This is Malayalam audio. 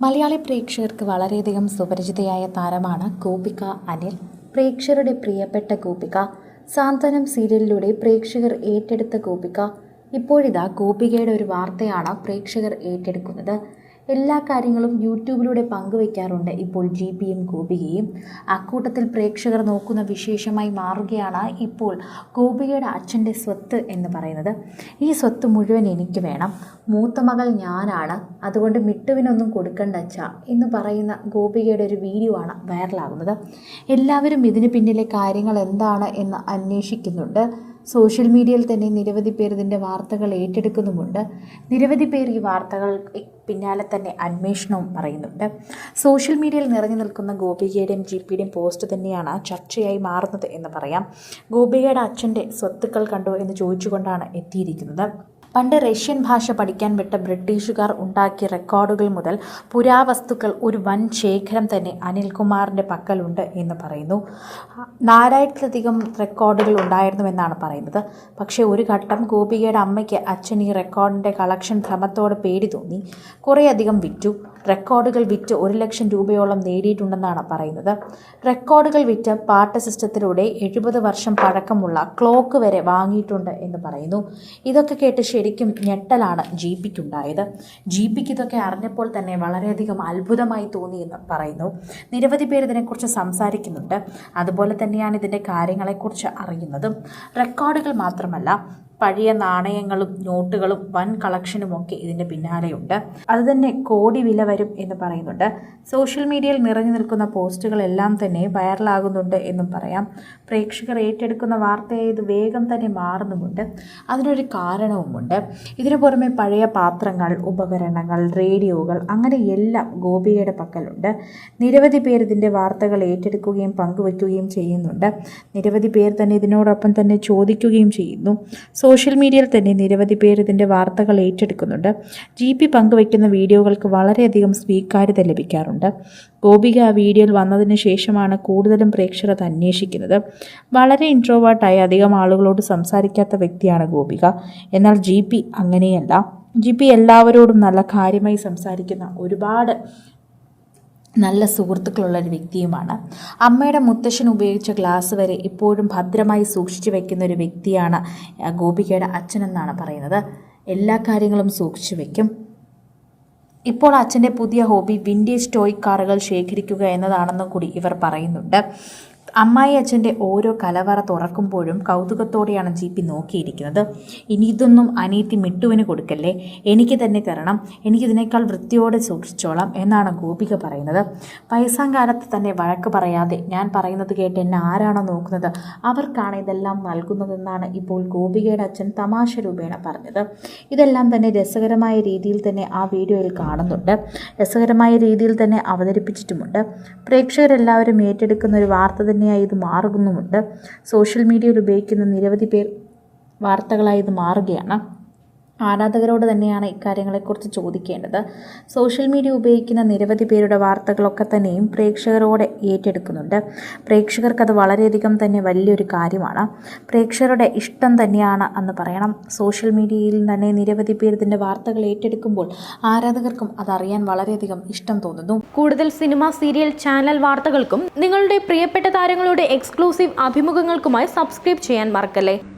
മലയാളി പ്രേക്ഷകർക്ക് വളരെയധികം സുപരിചിതയായ താരമാണ് ഗോപിക അനിൽ. പ്രേക്ഷകരുടെ പ്രിയപ്പെട്ട ഗോപിക സാന്ത്വനം സീരിയലിലൂടെ പ്രേക്ഷകർ ഏറ്റെടുത്ത ഗോപിക. ഇപ്പോഴിതാ ഗോപികയുടെ ഒരു വാർത്തയാണ് പ്രേക്ഷകർ ഏറ്റെടുക്കുന്നത്. എല്ലാ കാര്യങ്ങളും യൂട്യൂബിലൂടെ പങ്കുവയ്ക്കാറുണ്ട് ഇപ്പോൾ ജി പിയും ഗോപികയും. അക്കൂട്ടത്തിൽ പ്രേക്ഷകർ നോക്കുന്ന വിശേഷമായി മാറുകയാണ് ഇപ്പോൾ ഗോപികയുടെ അച്ഛന്റെ സ്വത്ത് എന്ന് പറയുന്നത്. ഈ സ്വത്ത് മുഴുവൻ എനിക്ക് വേണം. മൂത്ത മകൾ ഞാനാണ്. അതുകൊണ്ട് മിട്ടുവിനൊന്നും കൊടുക്കണ്ട അച്ഛ എന്ന് പറയുന്ന ഗോപികയുടെ ഒരു വീഡിയോ ആണ് വൈറലാകുന്നത്. എല്ലാവരും ഇതിന് പിന്നിലെ കാര്യങ്ങൾ എന്താണ് എന്ന് അന്വേഷിക്കുന്നുണ്ട്. സോഷ്യൽ മീഡിയയിൽ തന്നെ നിരവധി പേർ ഇതിന്റെ വാർത്തകൾ ഏറ്റെടുക്കുന്നുമുണ്ട്. നിരവധി പേർ ഈ വാർത്തകൾ പിന്നാലെ തന്നെ അന്വേഷണവും പറയുന്നുണ്ട്. സോഷ്യൽ മീഡിയയിൽ നിറഞ്ഞു നിൽക്കുന്ന ഗോപികയുടെയും ജി പിയുടെയും പോസ്റ്റ് തന്നെയാണ് ചർച്ചയായി മാറുന്നത് എന്ന് പറയാം. ഗോപികയുടെ അച്ഛന്റെ സ്വത്തുക്കൾ കണ്ടോ എന്ന് ചോദിച്ചുകൊണ്ടാണ് എത്തിയിരിക്കുന്നത്. പണ്ട് റഷ്യൻ ഭാഷ പഠിക്കാൻ വിട്ട ബ്രിട്ടീഷുകാർ ഉണ്ടാക്കിയ റെക്കോർഡുകൾ മുതൽ പുരാവസ്തുക്കൾ ഒരു വൻ ശേഖരം തന്നെ അനിൽകുമാറിന്റെ പക്കലുണ്ട് എന്ന് പറയുന്നു. നാലായിരത്തിലധികം റെക്കോർഡുകൾ ഉണ്ടായിരുന്നുവെന്നാണ് പറയുന്നത്. പക്ഷേ ഒരു ഘട്ടം ഗോപികയുടെ അമ്മയ്ക്ക് അച്ഛൻ ഈ റെക്കോർഡിന്റെ കളക്ഷൻ ഭ്രമത്തോട് പേടി തോന്നി. കുറേയധികം വിറ്റു. റെക്കോർഡുകൾ വിറ്റ് ഒരു ലക്ഷം രൂപയോളം നേടിയിട്ടുണ്ടെന്നാണ് പറയുന്നത്. റെക്കോർഡുകൾ വിറ്റ് പാട്ട് സിസ്റ്റത്തിലൂടെ എഴുപത് വർഷം പഴക്കമുള്ള ക്ലോക്ക് വരെ വാങ്ങിയിട്ടുണ്ട് എന്ന് പറയുന്നു. ഇതൊക്കെ കേട്ട് ശരിക്കും ഞെട്ടലാണ് ജി പിക്കുണ്ടായത് ജി പിക്ക് ഇതൊക്കെ അറിഞ്ഞപ്പോൾ തന്നെ വളരെയധികം അത്ഭുതമായി തോന്നി എന്ന് പറയുന്നു. നിരവധി പേർ ഇതിനെക്കുറിച്ച് സംസാരിക്കുന്നുണ്ട്. അതുപോലെ തന്നെയാണ് ഇതിന്റെ കാര്യങ്ങളെക്കുറിച്ച് അറിയുന്നതും. റെക്കോർഡുകൾ മാത്രമല്ല പഴയ നാണയങ്ങളും നോട്ടുകളും വൻ കളക്ഷനുമൊക്കെ ഇതിന്റെ പിന്നാലെയുണ്ട്. അത് തന്നെ കോടി വില വരും എന്ന് പറയുന്നുണ്ട്. സോഷ്യൽ മീഡിയയിൽ നിറഞ്ഞു നിൽക്കുന്ന പോസ്റ്റുകളെല്ലാം തന്നെ വൈറലാകുന്നുണ്ട് എന്നും പറയാം. പ്രേക്ഷകർ ഏറ്റെടുക്കുന്ന വാർത്തയെ ഇത് വേഗം തന്നെ മാറുന്നുമുണ്ട്. അതിനൊരു കാരണവുമുണ്ട്. ഇതിനു പുറമെ പഴയ പാത്രങ്ങൾ ഉപകരണങ്ങൾ റേഡിയോകൾ അങ്ങനെ എല്ലാം ഗോപികയുടെ പക്കലുണ്ട്. നിരവധി പേർ ഇതിന്റെ വാർത്തകൾ ഏറ്റെടുക്കുകയും പങ്കുവയ്ക്കുകയും ചെയ്യുന്നുണ്ട്. നിരവധി പേർ തന്നെ ഇതിനോടൊപ്പം തന്നെ ചോദിക്കുകയും ചെയ്യുന്നു. സോഷ്യൽ മീഡിയയിൽ തന്നെ നിരവധി പേർ ഇതിന്റെ വാർത്തകൾ ഏറ്റെടുക്കുന്നുണ്ട്. ജി പി പങ്കുവയ്ക്കുന്ന വീഡിയോകൾക്ക് വളരെയധികം സ്വീകാര്യത ലഭിക്കാറുണ്ട്. ഗോപിക ആ വീഡിയോയിൽ വന്നതിന് ശേഷമാണ് കൂടുതലും പ്രേക്ഷകർ അത് അന്വേഷിക്കുന്നത്. വളരെ ഇൻട്രോവേർട്ടായി അധികം ആളുകളോട് സംസാരിക്കാത്ത വ്യക്തിയാണ് ഗോപിക. എന്നാൽ ജി അങ്ങനെയല്ല. ജി എല്ലാവരോടും നല്ല കാര്യമായി സംസാരിക്കുന്ന ഒരുപാട് നല്ല സുഹൃത്തുക്കളുള്ള ഒരു വ്യക്തിയുമാണ്. അമ്മയുടെ മുത്തശ്ശൻ ഉപയോഗിച്ച ഗ്ലാസ് വരെ ഇപ്പോഴും ഭദ്രമായി സൂക്ഷിച്ചു വയ്ക്കുന്ന ഒരു വ്യക്തിയാണ് ഗോപികയുടെ അച്ഛനെന്നാണ് പറയുന്നത്. എല്ലാ കാര്യങ്ങളും സൂക്ഷിച്ചു വയ്ക്കും ഇപ്പോൾ അച്ഛന്റെ പുതിയ ഹോബി വിന്റേജ് ടോയ് കാറുകൾ ശേഖരിക്കുക എന്നതാണെന്നും കൂടി ഇവർ പറയുന്നുണ്ട്. അമ്മായി അച്ഛന്റെ ഓരോ കലവറ തുറക്കുമ്പോഴും കൗതുകത്തോടെയാണ് ജി പി നോക്കിയിരിക്കുന്നത്. ഇനി ഇതൊന്നും അനീതി മിട്ടുവിന് കൊടുക്കല്ലേ? എനിക്ക് തന്നെ തരണം. എനിക്കിതിനേക്കാൾ വൃത്തിയോടെ സൂക്ഷിച്ചോളാം എന്നാണ് ഗോപിക പറയുന്നത്. വയസ്സാം കാലത്ത് തന്നെ വഴക്ക് പറയാതെ ഞാൻ പറയുന്നത് കേട്ട് എന്നെ ആരാണോ നോക്കുന്നത്? അവർക്കാണ് ഇതെല്ലാം നൽകുന്നതെന്നാണ് ഇപ്പോൾ ഗോപികയുടെ അച്ഛൻ തമാശ രൂപേണ പറഞ്ഞത്. ഇതെല്ലാം തന്നെ രസകരമായ രീതിയിൽ തന്നെ ആ വീഡിയോയിൽ കാണുന്നുണ്ട്. രസകരമായ രീതിയിൽ തന്നെ അവതരിപ്പിച്ചിട്ടുമുണ്ട്. പ്രേക്ഷകരെല്ലാവരും ഏറ്റെടുക്കുന്ന ഒരു വാർത്ത തന്നെയായി ഇത് മാറുന്നുമുണ്ട്. സോഷ്യൽ മീഡിയയിൽ ഉപയോഗിക്കുന്ന നിരവധി പേർ വാർത്തകളായി ഇത് മാറുകയാണ്. ആരാധകരോട് തന്നെയാണ് ഇക്കാര്യങ്ങളെക്കുറിച്ച് ചോദിക്കേണ്ടത്. സോഷ്യൽ മീഡിയ ഉപയോഗിക്കുന്ന നിരവധി പേരുടെ വാർത്തകളൊക്കെ തന്നെയും പ്രേക്ഷകരോട് ഏറ്റെടുക്കുന്നുണ്ട്. പ്രേക്ഷകർക്കത് വളരെയധികം തന്നെ വലിയൊരു കാര്യമാണ്. പ്രേക്ഷകരുടെ ഇഷ്ടം തന്നെയാണ് എന്ന് പറയണം. സോഷ്യൽ മീഡിയയിൽ തന്നെ നിരവധി പേർ ഇതിന്റെ വാർത്തകൾ ഏറ്റെടുക്കുമ്പോൾ ആരാധകർക്കും അതറിയാൻ വളരെയധികം ഇഷ്ടം തോന്നുന്നു. കൂടുതൽ സിനിമ സീരിയൽ ചാനൽ വാർത്തകൾക്കും നിങ്ങളുടെ പ്രിയപ്പെട്ട താരങ്ങളുടെ എക്സ്ക്ലൂസീവ് അഭിമുഖങ്ങൾക്കുമായി സബ്സ്ക്രൈബ് ചെയ്യാൻ മറക്കല്ലേ?